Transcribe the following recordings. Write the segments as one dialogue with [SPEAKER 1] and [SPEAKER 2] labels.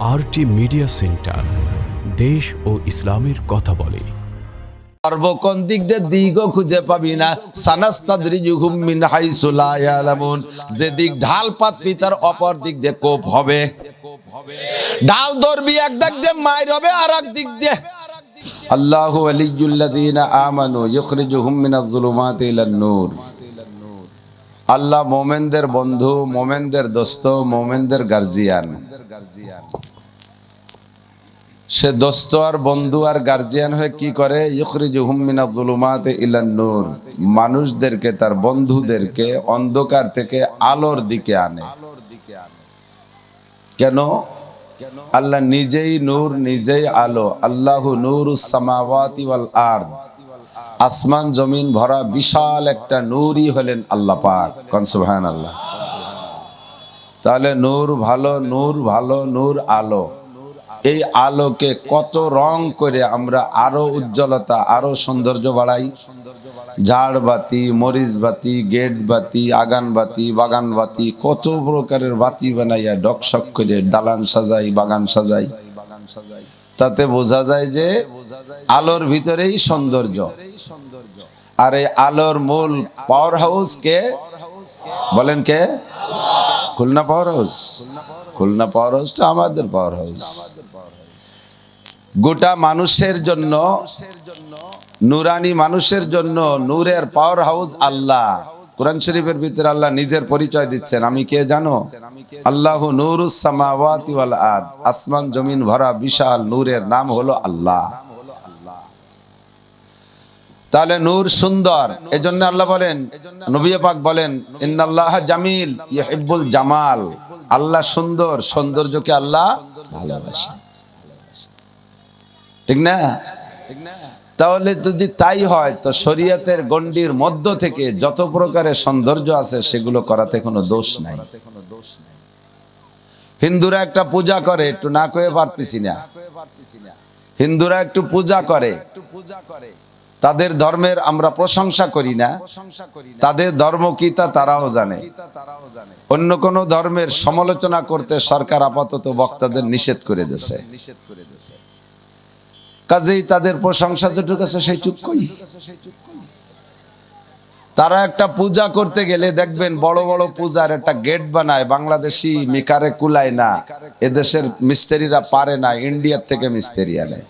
[SPEAKER 1] RT media centre দেশ ও ইসলামের কথা বলে।
[SPEAKER 2] দিগও খুঁজে পাবি না। মিন যে দিক ঢাল অপর দিক দিয়ে কোপ হবে। ধরবি, এক দিয়ে মাইর হবে আর এক দিক দিয়ে। আমানু ইলান নূর। আল্লাহ মোমেনদের বন্ধু, মোমেনদের দোস্ত, মোমেনদের গার্জিয়ান। সে দোস্ত আর বন্ধু আর গার্জিয়ান হয়ে কি করে? নূর। মানুষদেরকে, তার বন্ধুদেরকে অন্ধকার থেকে আলোর দিকে আনে। কেন? আল্লাহ নিজেই নূর, নিজেই আলো। আল্লাহু নূরুস সামাওয়াতি আসমান, জমিন ভরা বিশাল একটা নূরই হলেন আল্লাহ পাক। কোন সুবহানাল্লাহ। তাহলে নূর ভালো নূর ভালো, নূর আলো। এই আলোকে কত রং করে আমরা আরও উজ্জ্বলতা, আরও সৌন্দর্য বাড়াই। ঝাড় বাতি, মরিচ বাতি, গেট বাতি, আগান বাতি, বাগান বাতি, কত প্রকারের বাতি বানাইয়া ডকশক করে দালান সাজাই, বাগান সাজাই। তাতে বোঝা যায় যে আলোর ভিতরেই সৌন্দর্য। আর এই আলোর মূল পাওয়ার হাউস কে? বলেন কে? Khulna power house Khulna power house তো আমাদের পাওয়ার হাউস গোটা মানুষের জন্য নুরানি মানুষের জন্য নূরের পাওয়ার হাউস আল্লাহ। কোরআন শরীফের ভিতরে আল্লাহ নিজের পরিচয় দিচ্ছেন। আমি কে জানো? আল্লাহ আরদ। আসমান, জমিন ভরা বিশাল নূরের নাম হলো আল্লাহ। তাহলে নূর সুন্দর, এজন্য আল্লাহ বলেন, নবী পাক বলেন, ইন্নাল্লাহ জামিল ইহিব্বুল জামাল। আল্লাহ সুন্দর, সৌন্দর্যকে আল্লাহ ভালোবাসেন ঠিক না? তাহলে যদি তাই হয়, তো শরীয়তের গণ্ডির মধ্য থেকে যত প্রকারের সৌন্দর্য আছে, সেগুলো করাতে কোনো দোষ নাই। হিন্দুরা একটা পূজা করে, একটু না কয়ে পারতেছি না। হিন্দুরা একটু পূজা করে, তাদের ধর্মের আমরা প্রশংসা করি না। তাদের ধর্ম কি তা তারাও জানে। অন্য কোন ধর্মের সমালোচনা করতে সরকার আপাতত বক্তাদের নিষেধ করে দিয়েছে। কাজেই তাদের প্রশংসা যেটুকু আছে সেইটুক কই তারা একটা পূজা করতে গেলে দেখবেন বড় বড় পূজার একটা গেট বানায়, বাংলাদেশি মিকারে কুলায় না, এদেশের মিস্ত্রিরা পারে না, ইন্ডিয়ার থেকে মিস্ত্রি আনে।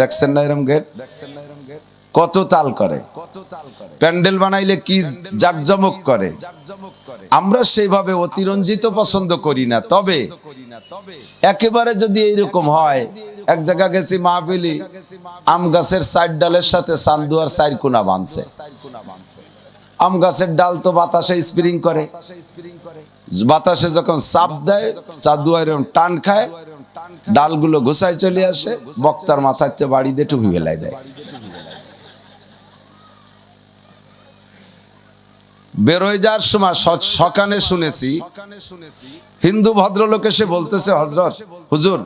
[SPEAKER 2] দেখছেন না এরম গেট? কত তাল করে। প্যান্ডেল বানাইলে কি জাকজমক করে। আমরা সেইভাবে অতিরঞ্জিত পছন্দ করি না, তবে একেবারে যদি এইরকম হয় এক জায়গা গেছি মাহফিলি আম গাছের সাইড ডালের সাথে সান্দুয়ার সাইড কোনা বাঁধছে আম গাছের ডাল তো বাতাসে স্প্রিং করে। বাতাসে যখন চাপ দেয় চাদুয়া এরকম টান খায়, ডালগুলো ঘুষায় চলে আসে, বক্তার মাথার চেয়ে বাড়ি দিয়ে টুপি বেলায় দেয়। বেরোয় যাওয়ার সময় সকানে শুনেছি, হিন্দু ভদ্রলোক এসে বলতেছে হজরত হুজুর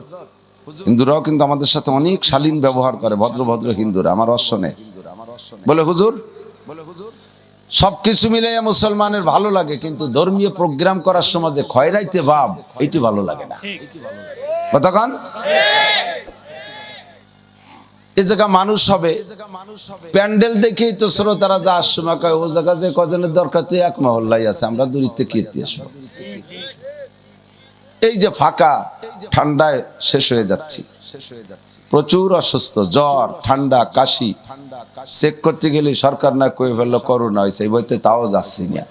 [SPEAKER 2] হিন্দুরাও কিন্তু আমাদের সাথে অনেক শালীন ব্যবহার করে, ভদ্র ভদ্র হিন্দুরা, আমার অশ্ব নেই বলে, হুজুর সবকিছু মিলে মুসলমানের ভালো লাগে, কিন্তু ধর্মীয় প্রোগ্রাম করার সময় যে খয়রাইতে ভাব, এটি ভালো লাগে না। কতক্ষণ এ জায়গা মানুষ হবে। প্যান্ডেল দেখেই তো শ্রোতারা যাওয়ার সময় কয়, ও জায়গা যে কজনের দরকার, তুই এক মহল্লাই আছে আমরা দূরিতে কি আসব। এই যে ফাঁকা, ঠান্ডায় শেষ হয়ে যাচ্ছি। প্রচুর অসুস্থ, জ্বর, ঠান্ডা, কাশি। চেক করতে গেলে সরকার না কয়ে ফেলল, করোনা হয়েছে বইতে তাও যাচ্ছি না।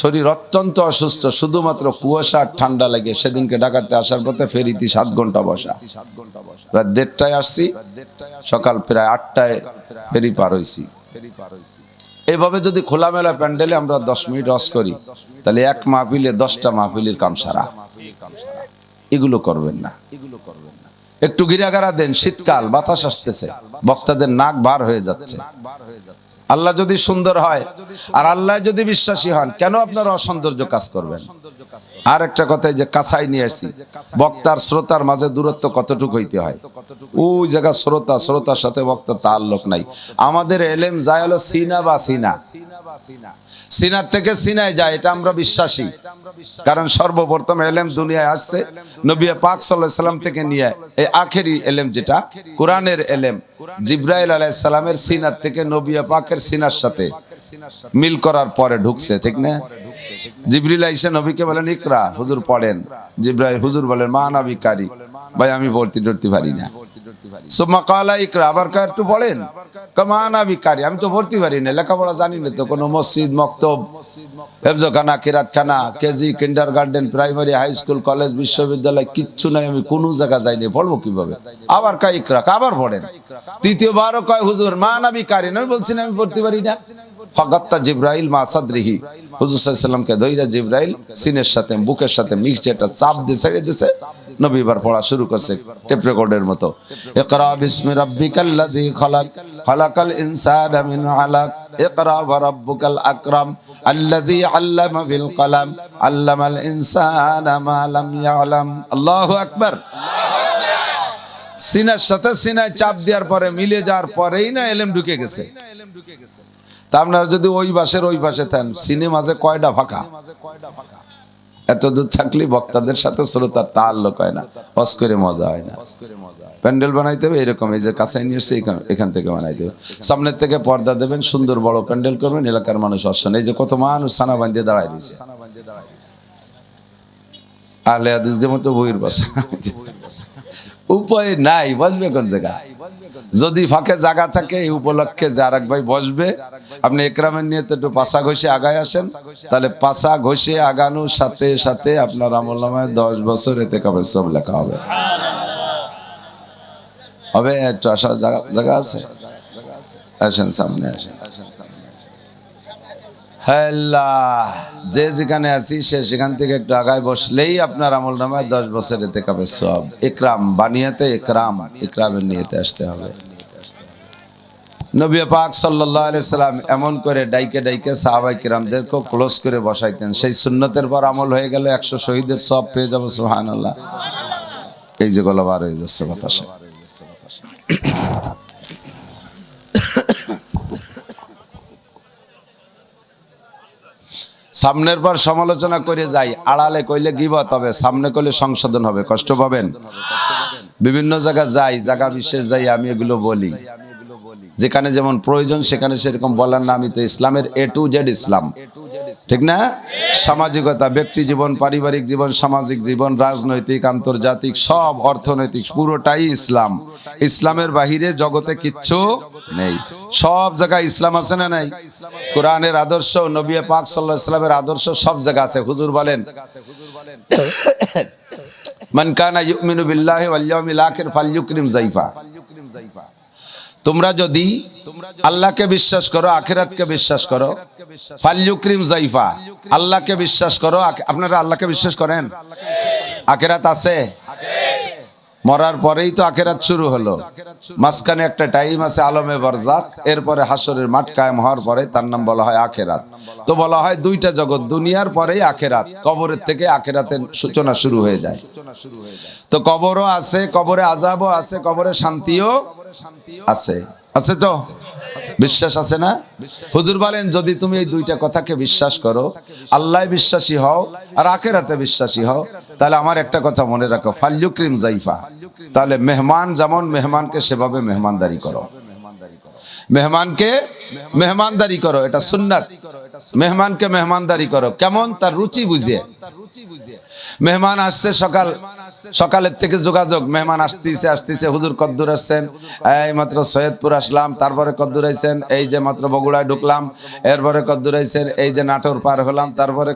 [SPEAKER 2] শরীর অত্যন্ত অসুস্থ, শুধুমাত্র কুয়াশা ঠান্ডা লাগে। সেদিনকে ডাকাতে আসার পথে ফেরিতে সাত ঘণ্টা বসা। রাত দেড়টায় আসছি, সকাল প্রায় আটটায় ফেরি পার হয়েছি। এইভাবে যদি খোলামেলা প্যান্ডেলে আমরা দশ মিনিট রস করি তাহলে এক মাহফিলে দশটা মাহফিলের কাম সারা। এগুলো করবেন না। একটু গিরাগারা দেন, শীতকাল, বাতাস আসতেছে। বক্তাদের নাক বার হয়ে যাচ্ছে। আল্লাহ যদি সুন্দর হয়, আর আল্লাহ যদি বিশ্বাসী হন, কেন আপনারা অসৌন্দর্য কাজ করবেন? আর একটা কথা যে কাছাই নিয়ে আসছি বক্তার, শ্রোতার মাঝে দূরত্ব কতটুকু হইতে হয়? ওই জায়গা শ্রোতা, শ্রোতার সাথে বক্তা তার লোক নাই। আমাদের এলেম যায় হলো সিনা বা সিনা। সিনার থেকে সিনায় যায়, এটা আমরা বিশ্বাসী। কারণ সর্বপ্রথম এলেম দুনিয়ায় আসছে, নবী পাক সাল্লাম থেকে নিয়ে, এই আখেরি এলেম যেটা, কোরআনের এলেম, জিব্রাইল আলাইহিস সালামের সিনার থেকে নবী পাকের সিনার সাথে মিল করার পরে ঢুকছে, ঠিক না? জিবরিল আইসা নবীকে বলেন, ইকরা, হুজুর পড়েন। জিব্রাইল, হুজুর বলেন মা ভাই, আমি পড়তে টড়তে পারি না। Kindergarten primary, high school, college, বিশ্ববিদ্যালয়, কিচ্ছু নাই, আমি কোনো জায়গা যাইনি, পড়ব কীভাবে? আবার কা ইকরা, আবার পড়েন। তৃতীয়বারও কয় হুজুর, মা নাবি বিকারি আমি বলছি না আমি পড়তে পারি না। ফগত্তা জিব্রাইল মা সাদরিহি। হুজুর সাল্লামকে ধৈরা জিব্রাইল সিনের সাথে, বুকের সাথে মিক্সড একটা চাপ দিয়ে ছেড়ে দিছে। নবী এবার পড়া শুরু করছে টেপ রেকর্ডের মতো। ইকরা বিসমি রাব্বিকাল্লাযী খালাক, খালাকাল ইনসানা মিন আলাক। ইকরা ওয়া রাব্বুকাল আকরাম, আল্লাযী আল্লামা বিল কলাম, আল্লামাল ইনসানা মা লাম ইয়ালাম। আল্লাহু আকবার। সিনার সাথে সিনায় চাপ দেওয়ার পরে, মিলে যাওয়ার পরেই না এলেম ঢুকে গেছে। তা আপনারা যদি ওই বাসের ওই পাশে থাকেন সিনে মাঝে কয়টা ফাঁকা? এত দূর থাকলে বক্তাদের সাথে শ্রোতার তাল লোক হয় না, হস করে মজা হয় না। প্যান্ডেল বানাইতে হবে, এরকম এই যে কাছে নিয়ে এখান- থেকে বানাইতে হবে সামনের থেকে পর্দা দেবেন, সুন্দর বড় প্যান্ডেল করবেন, এলাকার মানুষ আসছেন এই যে কত মানুষ সানা বান্ধিয়ে দাঁড়ায় রয়েছে। আলে হাদিসদের মতো বইয়ের বাসা উপায় নাই, বসবে কোন জায়গায়? যদি ফাঁকে জায়গা থাকে, এই উপলক্ষে জারাক ভাই বসবে। আপনি একরামের নিয়ে তো একটু পাশা ঘষে আগায় আসেন। তাহলে পাশা ঘষে আগানোর সাথে সাথে আপনার আমল নামায় দশ বছর এতে কবে সব লেখা হবে। হবে একটু আসার জায়গা- আছে? আসেন সামনে আসেন। হ্যাল্লাহ যে যেখানে আছি, সে সেখান থেকে একটু আগায় বসলেই আপনার আমল নামায় দশ বছর এতে কাবে সব ইকরাম বানিয়াতে ইকরাম, ইকরামের নিয়েতে আসতে হবে। নবী পাক সাল্লাম এমন করে ডাইকে ডাইকে সাহাবাই কিরামদেরকেও ক্লোজ করে বসাইতেন। সেই সুন্নতের পর আমল হয়ে গেলে একশো শহীদের সব পেয়ে যাব সুহান এই যে গলা বার হয়ে যাচ্ছে বাতাসে। সামনের পর সমালোচনা করে যাই, আড়ালে কইলে গিবত হবে, সামনে কইলে সংশোধন হবে, কষ্ট পাবেন? বিভিন্ন জায়গা যাই, জায়গা বিশেষ যাই, আমি এগুলো বলি। যেখানে যেমন প্রয়োজন, সেখানে সেরকম বলার না। আমি তো ইসলামের এ টু জেড ইসলাম। ঠিক না? সামাজিকতা, ব্যক্তি জীবন, পারিবারিক জীবন, সামাজিক জীবন, রাজনৈতিক, আন্তর্জাতিক, সব অর্থনৈতিক, পুরোটাই ইসলাম। ইসলামের বাহিরে জগতে কিচ্ছু নেই। সব জায়গায় ইসলাম আছে না নাই? কোরআনের আদর্শ, নবী পাক সাল্লাহ ইসলামের আদর্শ সব জায়গা আছে। হুজুর বলেন। মান ইউমিনু বিল্লাহি ওয়াল ইয়াউমিল আখির ফালইউকরিম তোমরা যদি আল্লাহকে বিশ্বাস করো, আখিরাতকে বিশ্বাস করো, ফালইউকরিম যাইফা। আল্লাহকে বিশ্বাস করো আপনারা আল্লাহকে বিশ্বাস করেন? আখিরাত আছে? মরার পরেই তো আখেরাত শুরু হলো। মাঝখানে একটা টাইম আছে আলমে বরজাক, এরপরে হাসরের মাঠ কায়েম হওয়ার পরে তার নাম বলা হয় আখেরাত। তো বলা হয় দুইটা জগৎ, দুনিয়ার পরেই আখেরাত, কবরের থেকে আখেরাতের সূচনা শুরু হয়ে যায়। তো কবরও আছে, কবরে আজাবও আছে, কবরে শান্তিও আছে। আছে তো? বিশ্বাস আছে না? হুজুর বলেন, যদি তুমি এই দুইটা কথাকে বিশ্বাস করো, আল্লাহ বিশ্বাসী হও আর আখেরাতে বিশ্বাসী হও, তাহলে আমার একটা কথা মনে রাখো ফাল্যুক্রিম জাইফা। তাহলে মেহমান যেমন মেহমানকে সেভাবে মেহমানদারি করো। মেহমানকে মেহমানদারি করো, এটা সুন্নাত। মেহমানকে মেহমানদারি করো। কেমন? তার রুচি বুঝিয়ে মেহমান আসছে সকাল সকালের থেকে যোগাযোগ, মেহমান আসতেছে আসতেছে, হুজুর কদ্দুর আসছেন। এই মাত্র সৈয়দপুর আসলাম, তারপরে কদ্দুর আইছেন এই যে মাত্র বগুড়ায় ঢুকলাম, এরপরে কদ্দুর আইছেন এই যে নাটোর পার হলাম, তারপরে